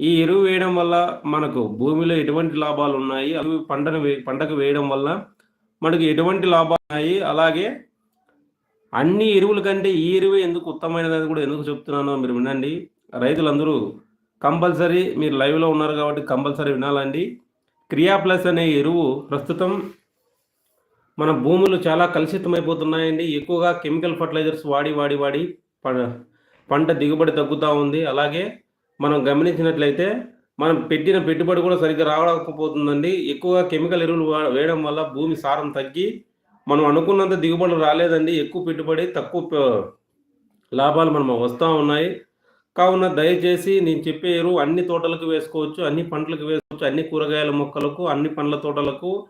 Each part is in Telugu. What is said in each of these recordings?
ఈ ఎరువు వేయడం వల్ల మనకు భూమిలో ఎటువంటి లాభాలు ఉన్నాయి? అవి పంటను పంటకు వేయడం వల్ల మనకు ఎటువంటి లాభాలు ఉన్నాయి? అలాగే అన్ని ఎరువుల కంటే ఈ ఎరువు ఎందుకు ఉత్తమమైనదని కూడా ఎందుకు చెప్తున్నానో మీరు వినండి. రైతులందరూ కంపల్సరీ మీరు లైవ్లో ఉన్నారు కాబట్టి కంపల్సరీ వినాలండి. క్రియా ప్లస్ అనే ఎరువు ప్రస్తుతం మన భూములు చాలా కలుషితమైపోతున్నాయండి. ఎక్కువగా కెమికల్ ఫర్టిలైజర్స్ వాడి వాడి వాడి ప- పంట దిగుబడి తగ్గుతూ ఉంది. అలాగే మనం గమనించినట్లయితే మనం పెట్టిన పెట్టుబడి కూడా సరిగ్గా రావకపోతుందండి. ఎక్కువగా కెమికల్ ఎరువులు వా- వేయడం వల్ల భూమి సారం తగ్గి మనం అనుకున్నంత దిగుబడులు రాలేదండి. ఎక్కువ పెట్టుబడి తక్కువ లాభాలు మనం వస్తూ ఉన్నాయి. కావున దయచేసి నేను చెప్పే ఎరువు అన్ని తోటలకు వేసుకోవచ్చు అన్ని పంటలకు వేసుకోవచ్చు అన్ని కూరగాయల మొక్కలకు అన్ని పండ్ల తోటలకు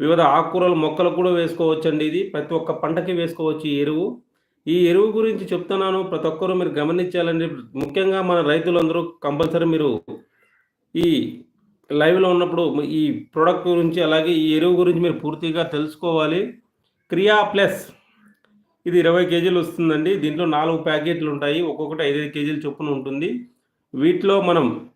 వివిధ ఆకుకూరల మొక్కలకు కూడా వేసుకోవచ్చండి ఇది. ప్రతి ఒక్క పంటకి వేసుకోవచ్చు ఈ ఎరువు. ఈ ఎరువు గురించి చెప్తున్నాను. ప్రతి ఒక్కరూ మీరు గమనించాలండి. ముఖ్యంగా మన రైతులందరూ కంపల్సరీ మీరు ఈ లైవ్లో ఉన్నప్పుడు ఈ ప్రోడక్ట్ గురించి అలాగే ఈ ఎరువు గురించి మీరు పూర్తిగా తెలుసుకోవాలి. క్రియా ప్లస్ ఇది ఇరవై కేజీలు వస్తుందండి. దీంట్లో నాలుగు ప్యాకెట్లు ఉంటాయి. ఒక్కొక్కటి ఐదైదు కేజీలు చొప్పున ఉంటుంది. వీటిలో మనం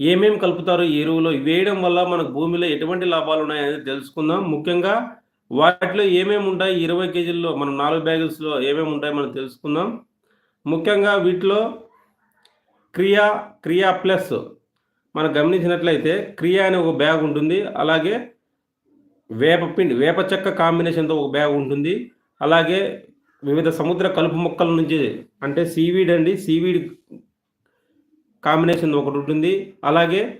ఏమేం కలుపుతారు ఈ ఎరువులో? వేయడం వల్ల మనకు భూమిలో ఎటువంటి లాభాలు ఉన్నాయనేది తెలుసుకుందాం. ముఖ్యంగా వాటిలో ఏమేమి ఉంటాయి? ఇరవై కేజీల్లో మనం నాలుగు బ్యాగుల్స్లో ఏమేమి ఉంటాయి మనం తెలుసుకుందాం. ముఖ్యంగా వీటిలో క్రియా క్రియా ప్లస్ మనం గమనించినట్లయితే క్రియా అనే ఒక బ్యాగ్ ఉంటుంది. అలాగే వేప పిండి వేప చెక్క కాంబినేషన్తో ఒక బ్యాగ్ ఉంటుంది. అలాగే వివిధ సముద్ర కలుపు మొక్కల నుంచి అంటే సీవీడ్ అండి సీవీడ్ కాంబినేషన్ ఒకటి ఉంటుంది. అలాగే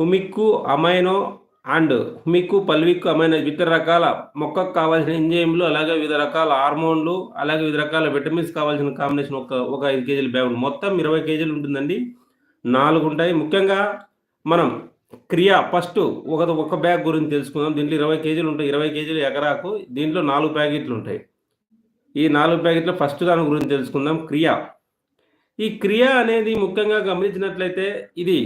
హుమిక్కు అమైనో అండ్ మీకు పల్విక్కు అమైన వివిధ రకాల మొక్కకు కావాల్సిన ఎంజైమ్లు అలాగే వివిధ రకాల హార్మోన్లు అలాగే వివిధ రకాల విటమిన్స్ కావాల్సిన కాంబినేషన్ ఒక ఒక ఐదు కేజీల బ్యాగ్ మొత్తం ఇరవై కేజీలు ఉంటుందండి. నాలుగు ఉంటాయి. ముఖ్యంగా మనం క్రియా ఫస్ట్ ఒక ఒక బ్యాగ్ గురించి తెలుసుకుందాం. దీంట్లో ఇరవై కేజీలు ఉంటాయి. ఇరవై కేజీలు ఎకరాకు దీంట్లో నాలుగు ప్యాకెట్లు ఉంటాయి. ఈ నాలుగు ప్యాకెట్లు ఫస్ట్ దాని గురించి తెలుసుకుందాం. క్రియా. ఈ క్రియ అనేది ముఖ్యంగా గమనించినట్లయితే ఇది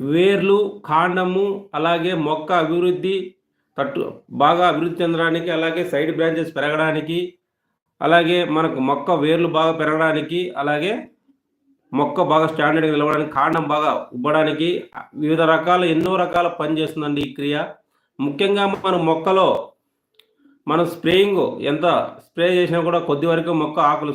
వేర్లు కాండము అలాగే మొక్క అభివృద్ధి తట్టు బాగా అభివృద్ధి చెందడానికి అలాగే సైడ్ బ్రాంచెస్ పెరగడానికి అలాగే మనకు మొక్క వేర్లు బాగా పెరగడానికి అలాగే మొక్క బాగా స్టాండర్డ్గా నిలవడానికి కాండం బాగా ఉబ్బడానికి వివిధ రకాల ఎన్నో రకాల పని చేస్తుందండి ఈ క్రియ. ముఖ్యంగా మన మొక్కలో మనం స్ప్రేయింగ్ ఎంత స్ప్రే చేసినా కూడా కొద్ది వరకు మొక్క ఆకులు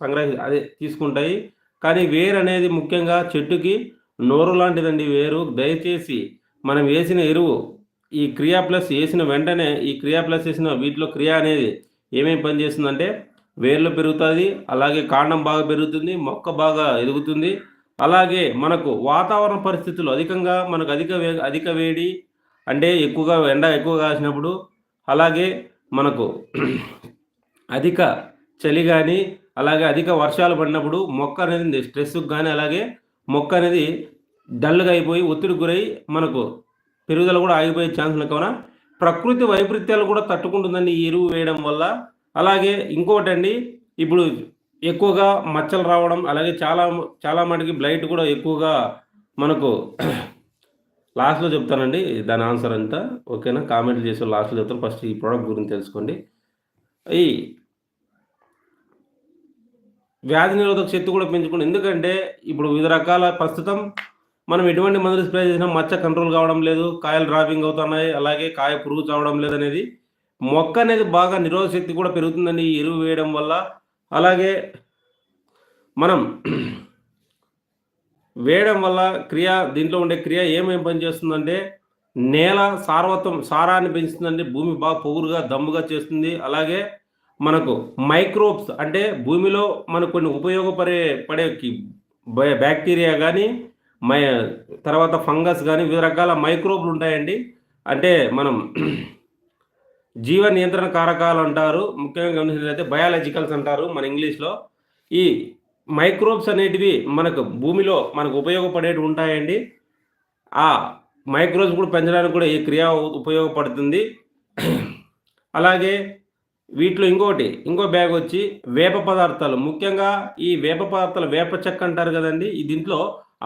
సంగ్రహి అదే తీసుకుంటాయి. కానీ వేర్ అనేది ముఖ్యంగా చెట్టుకి నోరు లాంటిదండి వేరు. దయచేసి మనం వేసిన ఎరువు ఈ క్రియా ప్లస్ వేసిన వెంటనే ఈ క్రియా ప్లస్ వేసిన వీటిలో క్రియ అనేది ఏమేమి పని చేస్తుందంటే వేర్లు పెరుగుతుంది అలాగే కాండం బాగా పెరుగుతుంది మొక్క బాగా ఎదుగుతుంది. అలాగే మనకు వాతావరణ పరిస్థితులు అధికంగా మనకు అధిక వే అధిక వేడి అంటే ఎక్కువగా ఎండ ఎక్కువ కాసినప్పుడు అలాగే మనకు అధిక చలి కానీ అలాగే అధిక వర్షాలు పడినప్పుడు మొక్క అనేది స్ట్రెస్కి కానీ అలాగే మొక్క అనేది డల్గా అయిపోయి ఒత్తిడి గురై మనకు పెరుగుదల కూడా ఆగిపోయే ఛాన్స్ కావున ప్రకృతి వైపరీత్యాలు కూడా తట్టుకుంటుందండి ఈ ఎరువు వేయడం వల్ల. అలాగే ఇంకోటండి ఇప్పుడు ఎక్కువగా మచ్చలు రావడం అలాగే చాలా చాలా మటుకి బ్లైట్ కూడా ఎక్కువగా మనకు లాస్ట్లో చెప్తానండి దాని ఆన్సర్ అంతా. ఓకేనా? కామెంట్లు చేసి లాస్ట్లో చెప్తాను. ఫస్ట్ ఈ ప్రోడక్ట్ గురించి తెలుసుకోండి. ఈ వ్యాధి నిరోధక శక్తి కూడా పెంచుకోండి ఎందుకంటే ఇప్పుడు వివిధ రకాల ప్రస్తుతం మనం ఎటువంటి మందులు స్ప్రే చేసినా మచ్చ కంట్రోల్ కావడం లేదు కాయలు డ్రాపింగ్ అవుతున్నాయి అలాగే కాయ పురుగు చావడం లేదు అనేది మొక్క అనేది బాగా నిరోధక శక్తి కూడా పెరుగుతుందండి ఈ ఎరువు వేయడం వల్ల అలాగే మనం వేయడం వల్ల క్రియ దీంట్లో ఉండే క్రియ ఏమేం పనిచేస్తుందంటే నేల సారవత్వం సారాన్ని పెంచుతుందండి. భూమి బాగా పొగురుగా దమ్ముగా చేస్తుంది. అలాగే మనకు మైక్రోబ్స్ అంటే భూమిలో మనకు కొన్ని ఉపయోగపడే పడే బ్యాక్టీరియా కానీ మై తర్వాత ఫంగస్ కానీ వివిధ రకాల మైక్రోబ్లు ఉంటాయండి. అంటే మనం జీవ నియంత్రణ కారకాలు అంటారు. ముఖ్యంగా గమనించినట్లయితే బయాలజికల్స్ అంటారు మన ఇంగ్లీష్లో. ఈ మైక్రోబ్స్ అనేటివి మనకు భూమిలో మనకు ఉపయోగపడేవి ఉంటాయండి. ఆ మైక్రోబ్స్ కూడా పెంచడానికి కూడా ఈ క్రియ ఉపయోగపడుతుంది. అలాగే వీటిలో ఇంకోటి ఇంకో బ్యాగ్ వచ్చి వేప పదార్థాలు. ముఖ్యంగా ఈ వేప పదార్థాలు వేప చెక్క అంటారు కదండి ఈ దీంట్లో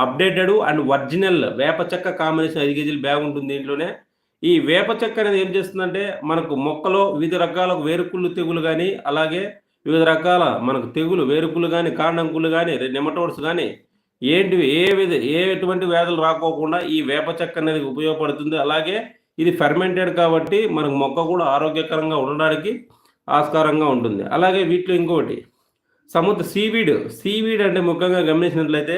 అప్డేటెడ్ అండ్ ఒరిజినల్ వేప చెక్క కాంబినేషన్ ఐదు కేజీల బ్యాగ్ ఉంటుంది దీంట్లోనే. ఈ వేప చెక్క అనేది ఏం చేస్తుందంటే మనకు మొక్కలో వివిధ రకాల వేరుకుళ్ళు తెగులు కానీ అలాగే వివిధ రకాల మనకు తెగులు వేరుకులు కానీ కాండంకులు కానీ నెమటోడ్స్ కానీ ఏంటివి ఏ విధ ఏ ఎటువంటి వ్యాధులు రాకోకుండా ఈ వేప చెక్క అనేది ఉపయోగపడుతుంది. అలాగే ఇది ఫెర్మెంటెడ్ కాబట్టి మనకు మొక్క కూడా ఆరోగ్యకరంగా ఉండడానికి ఆస్కారంగా ఉంటుంది. అలాగే వీటిలో ఇంకొకటి సముద్ర సీవీడ్ సీవీడ్ అంటే ముఖ్యంగా గమనించినట్లయితే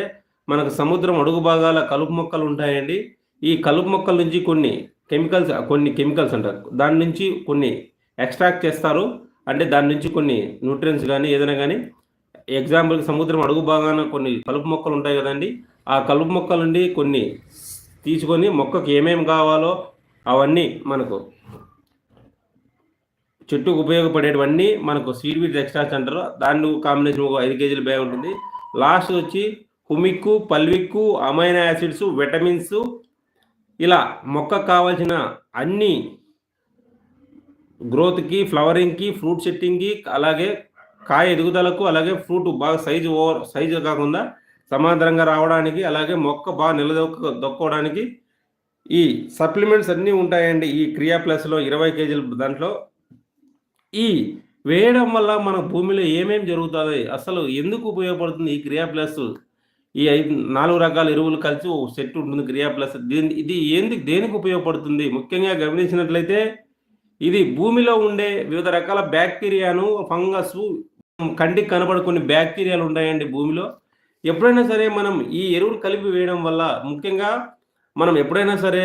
మనకు సముద్రం అడుగు భాగాల కలుపు మొక్కలు ఉంటాయండి. ఈ కలుపు మొక్కల నుంచి కొన్ని కెమికల్స్ కొన్ని కెమికల్స్ అంటారు. దాని నుంచి కొన్ని ఎక్స్ట్రాక్ట్ చేస్తారు. అంటే దాని నుంచి కొన్ని న్యూట్రియన్స్ కానీ ఏదైనా కానీ ఎగ్జాంపుల్కి సముద్రం అడుగు భాగాన కొన్ని కలుపు మొక్కలు ఉంటాయి కదండి. ఆ కలుపు మొక్కల నుండి కొన్ని తీసుకొని మొక్కకు ఏమేమి కావాలో అవన్నీ మనకు చెట్టుకు ఉపయోగపడేటివన్నీ మనకు సీడ్ వీడ్ ఎక్స్ట్రాక్ట్స్ అంటారు దాన్ని కాంబినేషన్ ఒక ఐదు కేజీల బ్యాగ్ ఉంటుంది. లాస్ట్ వచ్చి హుమిక్కు పల్విక్కు అమైనో యాసిడ్స్ విటమిన్స్ ఇలా మొక్కకు కావాల్సిన అన్ని గ్రోత్కి ఫ్లవరింగ్కి ఫ్రూట్ సెట్టింగ్కి అలాగే కాయ ఎదుగుదలకు అలాగే ఫ్రూట్ బాగా సైజు ఓవర్ సైజు కాకుండా సమాంతరంగా రావడానికి అలాగే మొక్క బాగా నిలదొక్క దొక్కోవడానికి ఈ సప్లిమెంట్స్ అన్నీ ఉంటాయండి. ఈ క్రియా ప్లస్లో ఇరవై కేజీల దాంట్లో ఈ వేయడం వల్ల మన భూమిలో ఏమేమి జరుగుతుంది అసలు ఎందుకు ఉపయోగపడుతుంది ఈ క్రియా ప్లస్? ఈ ఐదు నాలుగు రకాల ఎరువులు కలిసి ఒక సెట్ ఉంటుంది క్రియా ప్లస్. దీని ఇది ఏంది దేనికి ఉపయోగపడుతుంది? ముఖ్యంగా గమనించినట్లయితే ఇది భూమిలో ఉండే వివిధ రకాల బ్యాక్టీరియాను ఫంగస్ కంటికి కనబడే కొన్ని బ్యాక్టీరియాలు ఉంటాయండి భూమిలో. ఎప్పుడైనా సరే మనం ఈ ఎరువులు కలిపి వేయడం వల్ల ముఖ్యంగా మనం ఎప్పుడైనా సరే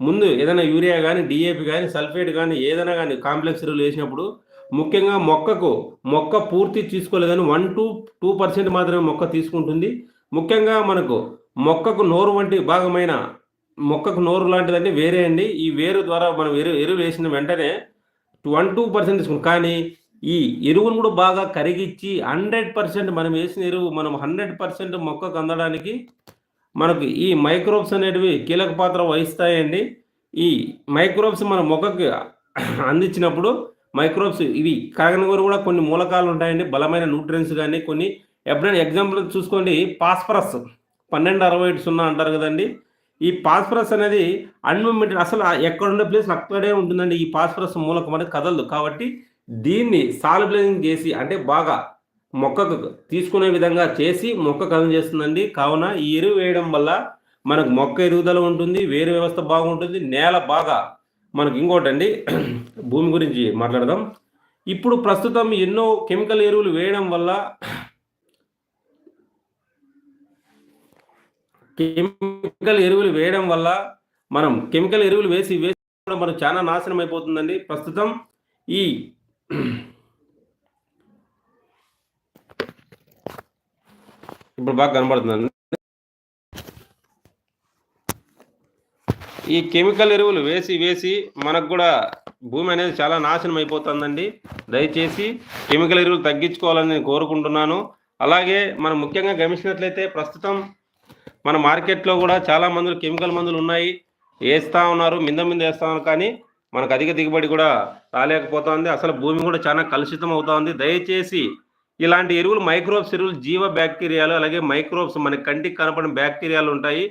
ముందు ఏదైనా యూరియా కానీ డిఏపి కానీ సల్ఫేట్ కానీ ఏదైనా కానీ కాంప్లెక్స్ ఎరువులు వేసినప్పుడు ముఖ్యంగా మొక్కకు మొక్క పూర్తి తీసుకోలేదు కానీ వన్ టు టూ పర్సెంట్ మాత్రమే మొక్క తీసుకుంటుంది. ముఖ్యంగా మనకు మొక్కకు నోరు వంటి భాగమైన మొక్కకు నోరు లాంటిదంటే వేరే అండి. ఈ వేరు ద్వారా మనం ఎరువు ఎరువు వేసిన వెంటనే వన్ టూ పర్సెంట్ తీసుకుంటాం. కానీ ఈ ఎరువును కూడా బాగా కరిగిచ్చి హండ్రెడ్ పర్సెంట్ మనం వేసిన ఎరువు మనం హండ్రెడ్ పర్సెంట్ మొక్కకు అందడానికి మనకు ఈ మైక్రోబ్స్ అనేటివి కీలక పాత్ర వహిస్తాయండి. ఈ మైక్రోబ్స్ మన మొక్కకి అందించినప్పుడు మైక్రోబ్స్ ఇవి కాగనగూరు కూడా కొన్ని మూలకాలు ఉంటాయండి. బలమైన న్యూట్రియన్స్ కానీ కొన్ని ఎప్పుడైనా ఎగ్జాంపుల్ చూసుకోండి. పాస్పరస్ పన్నెండు అరవై ఏడు సున్నా అంటారు కదండి. ఈ పాస్పరస్ అనేది అన్లిమిటెడ్ అసలు ఎక్కడుండే ప్లేస్ అక్కడే ఉంటుందండి. ఈ పాస్పరస్ మూలకం అనేది కదలదు. కాబట్టి దీన్ని సాల్బిలైజింగ్ చేసి అంటే బాగా మొక్కకు తీసుకునే విధంగా చేసి మొక్కకు అందజేస్తుందండి కావున ఈ ఎరువు వేయడం వల్ల మనకు మొక్క ఎదుగుదల ఉంటుంది వేరు వ్యవస్థ బాగుంటుంది నేల బాగా మనకు ఇంకోటండి. భూమి గురించి మాట్లాడదాం. ఇప్పుడు ప్రస్తుతం ఎన్నో కెమికల్ ఎరువులు వేయడం వల్ల కెమికల్ ఎరువులు వేయడం వల్ల మనం కెమికల్ ఎరువులు వేసి వేసి మనం చాలా నాశనం అయిపోతుందండి. ప్రస్తుతం ఈ ఇప్పుడు బాగా కనబడుతుందండి ఈ కెమికల్ ఎరువులు వేసి వేసి మనకు కూడా భూమి అనేది చాలా నాశనం అయిపోతుందండి. దయచేసి కెమికల్ ఎరువులు తగ్గించుకోవాలని నేను కోరుకుంటున్నాను. అలాగే మనం ముఖ్యంగా గమనించినట్లయితే ప్రస్తుతం మన మార్కెట్లో కూడా చాలా మందులు కెమికల్ మందులు ఉన్నాయి. వేస్తూ ఉన్నారు మింద మింద వేస్తూ ఉన్నారు. కానీ మనకు అధిక దిగుబడి కూడా రాలేకపోతుంది. అసలు భూమి కూడా చాలా కలుషితం అవుతుంది దయచేసి ఇలాంటి ఎరువులు మైక్రోబ్స్ ఎరువులు జీవ బ్యాక్టీరియాలు అలాగే మైక్రోబ్స్ మన కంటికి కనపడిన బ్యాక్టీరియాలు ఉంటాయి.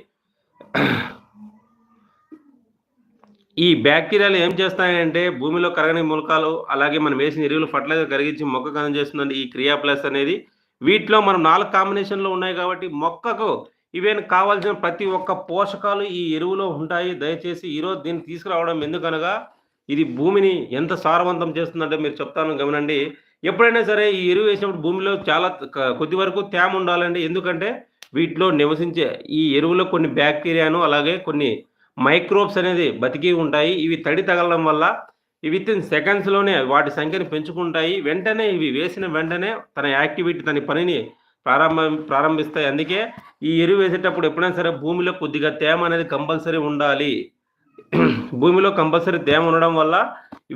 ఈ బ్యాక్టీరియాలు ఏం చేస్తాయంటే భూమిలో కరగని మూలకాలు అలాగే మనం వేసిన ఎరువులు ఫర్టిలైజర్ కరిగించి మొక్కకు చేస్తుందండి ఈ క్రియా ప్లస్ అనేది. వీటిలో మనం నాలుగు కాంబినేషన్లో ఉన్నాయి కాబట్టి మొక్కకు ఇవేం కావాల్సిన ప్రతి ఒక్క పోషకాలు ఈ ఎరువులో ఉంటాయి. దయచేసి ఈరోజు దీన్ని తీసుకురావడం ఎందుకనగా ఇది భూమిని ఎంత సారవంతం చేస్తుందంటే మీరు చెప్తాను గమనండి. ఎప్పుడైనా సరే ఈ ఎరువు వేసినప్పుడు భూమిలో చాలా కొద్ది వరకు తేమ ఉండాలండి. ఎందుకంటే వీటిలో నివసించే ఈ ఎరువులో కొన్ని బ్యాక్టీరియాను అలాగే కొన్ని మైక్రోబ్స్ అనేది బతికి ఉంటాయి. ఇవి తడి తగలడం వల్ల విత్ ఇన్ సెకండ్స్లోనే వాటి సంఖ్యను పెంచుకుంటాయి. వెంటనే ఇవి వేసిన వెంటనే తన యాక్టివిటీ తన పనిని ప్రారంభం ప్రారంభిస్తాయి. అందుకే ఈ ఎరువు వేసేటప్పుడు ఎప్పుడైనా సరే భూమిలో కొద్దిగా తేమ అనేది కంపల్సరీ ఉండాలి. భూమిలో కంపల్సరీ తేమ ఉండడం వల్ల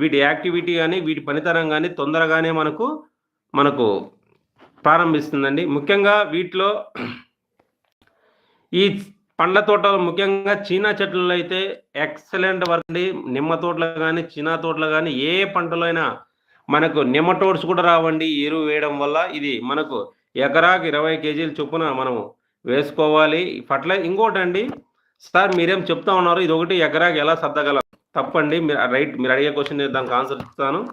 వీటి యాక్టివిటీ కానీ వీటి పనితనం కానీ తొందరగానే మనకు మనకు ప్రారంభిస్తుందండి. ముఖ్యంగా వీటిలో ఈ పండ్ల తోటలు ముఖ్యంగా చీనా చెట్లలో అయితే ఎక్సలెంట్ వర్క్ అండి. నిమ్మ తోటలు కానీ చీనా తోటలు కానీ ఏ పంటలో అయినా మనకు నిమ్మటోడ్స్ కూడా రావండి. ఎరువు వేయడం వల్ల ఇది మనకు ఎకరాకి ఇరవై కేజీల చొప్పున మనము వేసుకోవాలి. ఫర్టిలైజర్ ఇంకోటండి సార్ మీరేం చెప్తా ఉన్నారు? ఇది ఒకటి ఎకరాకి ఎలా సర్దగలం? తప్పండి. మీరు రైట్ మీరు అడిగే క్వశ్చన్ దానికి ఆన్సర్ ఇస్తాను.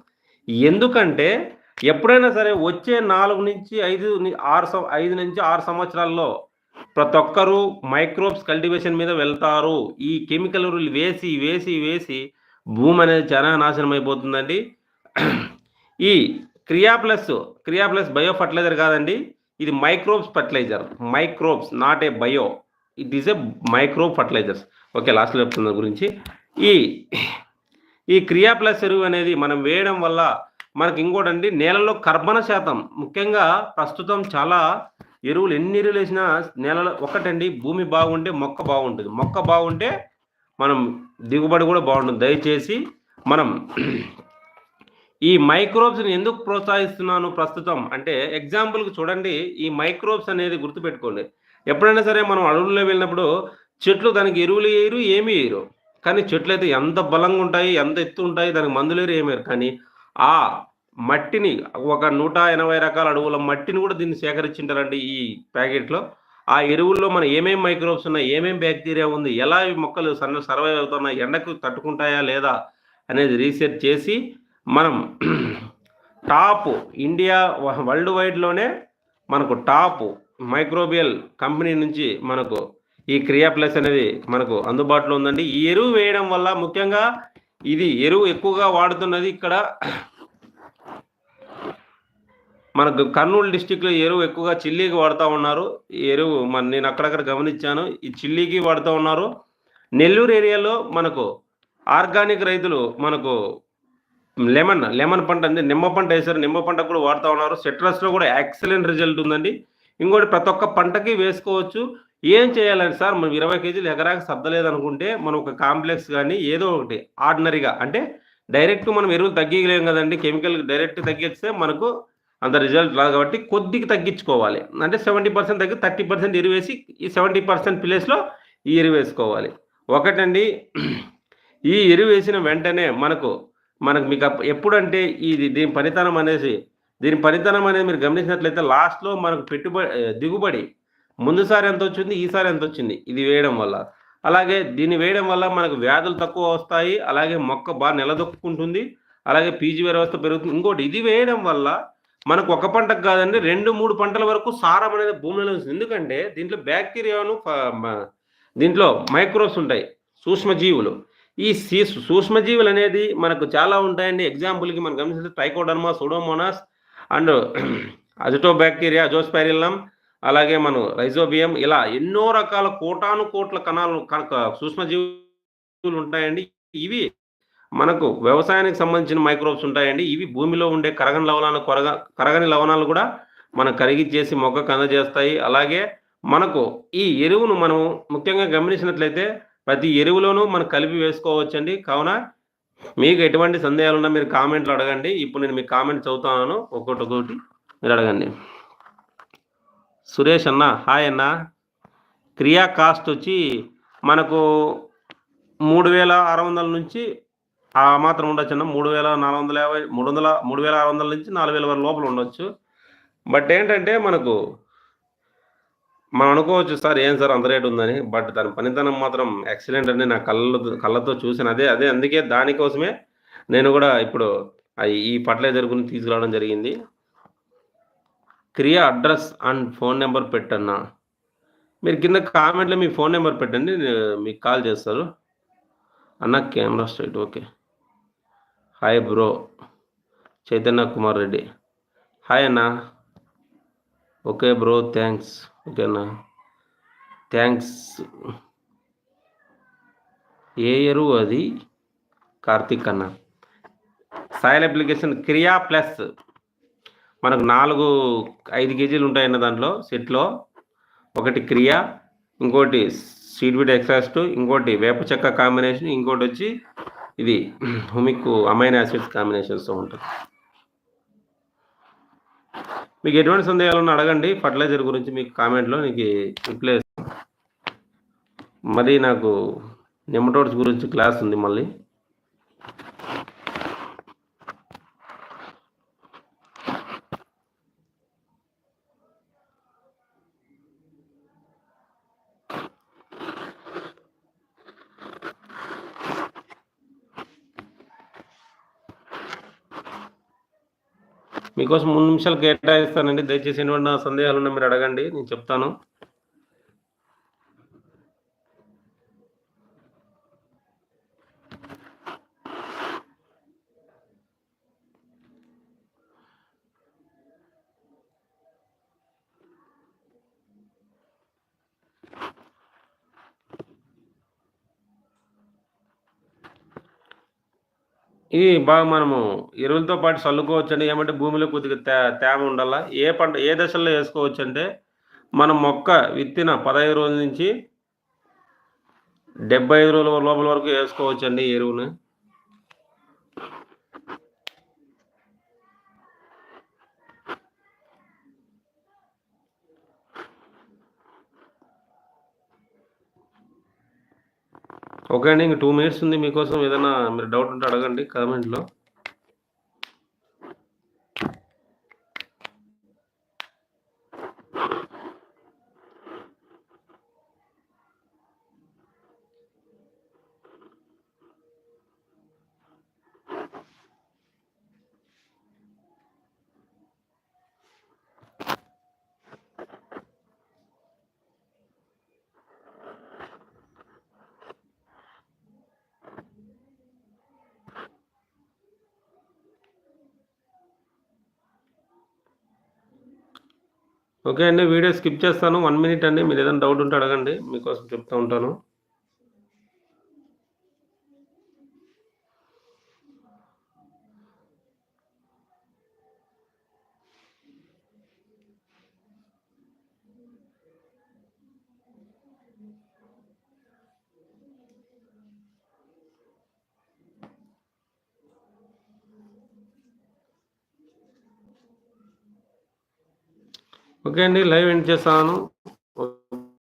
ఎందుకంటే ఎప్పుడైనా సరే వచ్చే నాలుగు నుంచి ఐదు ఆరు సం- ఐదు నుంచి ఆరు సంవత్సరాల్లో ప్రతి ఒక్కరూ మైక్రోబ్స్ కల్టివేషన్ మీద వెళ్తారు. ఈ కెమికల్ వేసి వేసి వేసి భూమి అనేది చాలా నాశనం అయిపోతుందండి. ఈ క్రియా ప్లస్ క్రియా ప్లస్ బయో ఫర్టిలైజర్ కాదండి. ఇది microbes fertilizer. Microbes not a bio. It is a micro fertilizers okay లాస్ట్లో చెప్తున్న గురించి. ఈ ఈ క్రియా ప్లస్ ఎరువు అనేది మనం వేయడం వల్ల మనకి ఇంకోటండి నేలలో కర్బన శాతం ముఖ్యంగా ప్రస్తుతం చాలా ఎరువులు ఎన్ని ఎరువులు వేసినా నేలలో ఒకటండి భూమి బాగుంటే మొక్క బాగుంటుంది. మొక్క బాగుంటే మనం దిగుబడి కూడా బాగుంటుంది. దయచేసి మనం ఈ మైక్రోబ్స్ని ఎందుకు ప్రోత్సహిస్తున్నాను ప్రస్తుతం? అంటే ఎగ్జాంపుల్కి చూడండి ఈ మైక్రోబ్స్ అనేది గుర్తుపెట్టుకోండి. ఎప్పుడైనా సరే మనం అడవుల్లో వెళ్ళినప్పుడు చెట్లు దానికి ఎరువులు వేయరు ఏమీ వేయరు. కానీ చెట్లు అయితే ఎంత బలంగా ఉంటాయి ఎంత ఎత్తు ఉంటాయి దానికి మందులేరు ఏమేరు కానీ ఆ మట్టిని ఒక నూట ఎనభై రకాల అడవుల మట్టిని కూడా దీన్ని సేకరించింటారండి ఈ ప్యాకెట్లో. ఆ ఎరువుల్లో మన ఏమేం మైక్రోబ్స్ ఉన్నాయి ఏమేం బ్యాక్టీరియా ఉంది ఎలా ఈ మొక్కలు సన్న సర్వైవ్ అవుతున్నాయి ఎండకు తట్టుకుంటాయా లేదా అనేది రీసెర్చ్ చేసి మనం టాప్ ఇండియా వరల్డ్ వైడ్లోనే మనకు టాప్ మైక్రోబియల్ కంపెనీ నుంచి మనకు ఈ క్రియా ప్లస్ అనేది మనకు అందుబాటులో ఉందండి. ఈ ఎరువు వేయడం వల్ల ముఖ్యంగా ఇది ఎరువు ఎక్కువగా వాడుతున్నది ఇక్కడ మనకు కర్నూలు డిస్టిక్లో ఎరువు ఎక్కువగా చిల్లీకి వాడుతూ ఉన్నారు. ఈ ఎరువు మన నేను అక్కడక్కడ గమనించాను. ఈ చిల్లీకి వాడుతూ ఉన్నారు. నెల్లూరు ఏరియాలో మనకు ఆర్గానిక్ రైతులు మనకు లెమన్ లెమన్ పంట అంటే నిమ్మ పంట వేశారు. నిమ్మ పంట కూడా వాడుతూ ఉన్నారు. సిట్రస్లో కూడా ఎక్సలెంట్ రిజల్ట్ ఉందండి. ఇంకోటి ప్రతి ఒక్క పంటకి వేసుకోవచ్చు. ఏం చేయాలంటే సార్ మనం ఇరవై కేజీలు ఎకరాకి సర్దలేదనుకుంటే మనం ఒక కాంప్లెక్స్ కానీ ఏదో ఒకటి ఆర్డినరీగా అంటే డైరెక్ట్ మనం ఎరువులు తగ్గించలేము కదండి. కెమికల్ డైరెక్ట్ తగ్గిస్తే మనకు అంత రిజల్ట్ రాదు కాబట్టి కొద్దిగా తగ్గించుకోవాలి. అంటే సెవెంటీ పర్సెంట్ తగ్గి థర్టీ పర్సెంట్ ఎరువేసి ఈ సెవెంటీ పర్సెంట్ ప్లేస్లో ఈ ఎరువు వేసుకోవాలి. ఒకటండి ఈ ఎరువు వేసిన వెంటనే మనకు మనకు మీకు ఎప్పుడంటే ఇది దీని పనితనం అనేసి దీని పనితనం అనేది మీరు గమనించినట్లయితే లాస్ట్లో మనకు పెట్టుబడి దిగుబడి ముందుసారి ఎంత వచ్చింది ఈసారి ఎంత వచ్చింది ఇది వేయడం వల్ల. అలాగే దీన్ని వేయడం వల్ల మనకు వ్యాధులు తక్కువ వస్తాయి అలాగే మొక్క బాగా నిలదొక్కుంటుంది అలాగే పీజీ వ్యవస్థ పెరుగుతుంది. ఇంకోటి ఇది వేయడం వల్ల మనకు ఒక పంటకు కాదండి రెండు మూడు పంటల వరకు సారం అనేది భూమిలో ఎందుకంటే దీంట్లో బ్యాక్టీరియాను దీంట్లో మైక్రోస్ ఉంటాయి సూక్ష్మజీవులు. ఈ సీ సూక్ష్మజీవులు అనేది మనకు చాలా ఉంటాయండి. ఎగ్జాంపుల్కి మనం గమనిస్తే Trichoderma Pseudomonas and azotobacter Azospirillum అలాగే మనం రైజోబియం ఇలా ఎన్నో రకాల కోటాను కోట్ల కణాలు కనుక సూక్ష్మజీవులు ఉంటాయండి. ఇవి మనకు వ్యవసాయానికి సంబంధించిన మైక్రోబ్స్ ఉంటాయండి. ఇవి భూమిలో ఉండే కరగని లవణాలు కొరగ కరగని లవణాలు కూడా మనం కరిగిచ్చేసి మొక్కకు అందజేస్తాయి. అలాగే మనకు ఈ ఎరువును మనం ముఖ్యంగా గమనించినట్లయితే ప్రతి ఎరువులోనూ మనం కలిపి వేసుకోవచ్చండి. కావున మీకు ఎటువంటి సందేహాలు ఉన్నా మీరు కామెంట్లు అడగండి. ఇప్పుడు నేను మీ కామెంట్ చదువుతాను ఒక్కొక్కటి ఒక్కొక్కటి మీరు అడగండి. సురేష్ అన్న హాయ్ అన్న. క్రియా కాస్ట్ వచ్చి మనకు మూడు వేల ఆరు వందల నుంచి ఆ మాత్రం ఉండొచ్చు అన్న. మూడు వేల నాలుగు వందల యాభై మూడు వందల మూడు వేల ఆరు వందల నుంచి నాలుగు వేల వరకు లోపల ఉండొచ్చు. బట్ ఏంటంటే మనకు మనం అనుకోవచ్చు సార్ ఏం సార్ అంత రేటు ఉందని. బట్ దాని పనితనం మాత్రం ఎక్సలెంట్ అని నా కళ్ళ కళ్ళతో చూసిన అదే అదే. అందుకే దానికోసమే నేను కూడా ఇప్పుడు ఈ ఫర్టిలైజర్ గురించి తీసుకురావడం జరిగింది. క్రియా అడ్రస్ అండ్ ఫోన్ నెంబర్ పెట్టన్నా. మీరు కింద కామెంట్లో మీ ఫోన్ నెంబర్ పెట్టండి మీకు కాల్ చేస్తారు. అన్న camera straight okay. Hi bro. Chaitanya Kumar Reddy. Hi అన్న. Okay bro thanks. ఓకే అన్న. థ్యాంక్స్. ఏ ఎరువు అది? కార్తీక్ అన్న. సాయిల్ అప్లికేషన్ క్రియా ప్లస్ మనకు నాలుగు ఐదు కేజీలు ఉంటాయన్న దాంట్లో సెట్లో. ఒకటి క్రియా ఇంకోటి సీడ్ విడ్ ఎక్సాస్ట్ ఇంకోటి వేప చెక్క కాంబినేషన్ ఇంకోటి వచ్చి ఇది హుమిక్ అమైన్ యాసిడ్స్ కాంబినేషన్స్తో ఉంటుంది. మీకు ఎటువంటి సందేహాలు ఉన్నా అడగండి. ఫర్టిలైజర్ గురించి మీకు కామెంట్లో నీకు రిప్లై మరి నాకు నెమటోడ్స్ గురించి క్లాస్ ఉంది మళ్ళీ. మీకోసం మూడు నిమిషాలు కేటాయిస్తానండి. దయచేసి ఎటువంటి సందేహాలు ఉన్నా మీరు అడగండి. నేను చెప్తాను. ఇవి బాగా మనము ఎరువులతో పాటు చల్లుకోవచ్చు అండి ఏమంటే భూమిలో కొద్దిగా తే తేమ ఉండాలా. ఏ పంట ఏ దశల్లో వేసుకోవచ్చు అంటే మనం మొక్క విత్తిన పదహైదు రోజుల నుంచి డెబ్బై ఐదు రోజుల లోపల వరకు వేసుకోవచ్చు అండి ఎరువును. ఓకే అండి ఇంక టూ మినిట్స్ ఉంది మీకోసం ఏదైనా మీరు డౌట్ ఉంటే అడగండి కామెంట్లో ఓకే అండి వీడియో స్కిప్ చేస్తాను. వన్ మినిట్ అండి మీరు ఏదైనా డౌట్ ఉంటే అడగండి. మీకోసం చెప్తూ ఉంటాను. ఓకే అండి లైవ్ ఎండ్ చేస్తాను.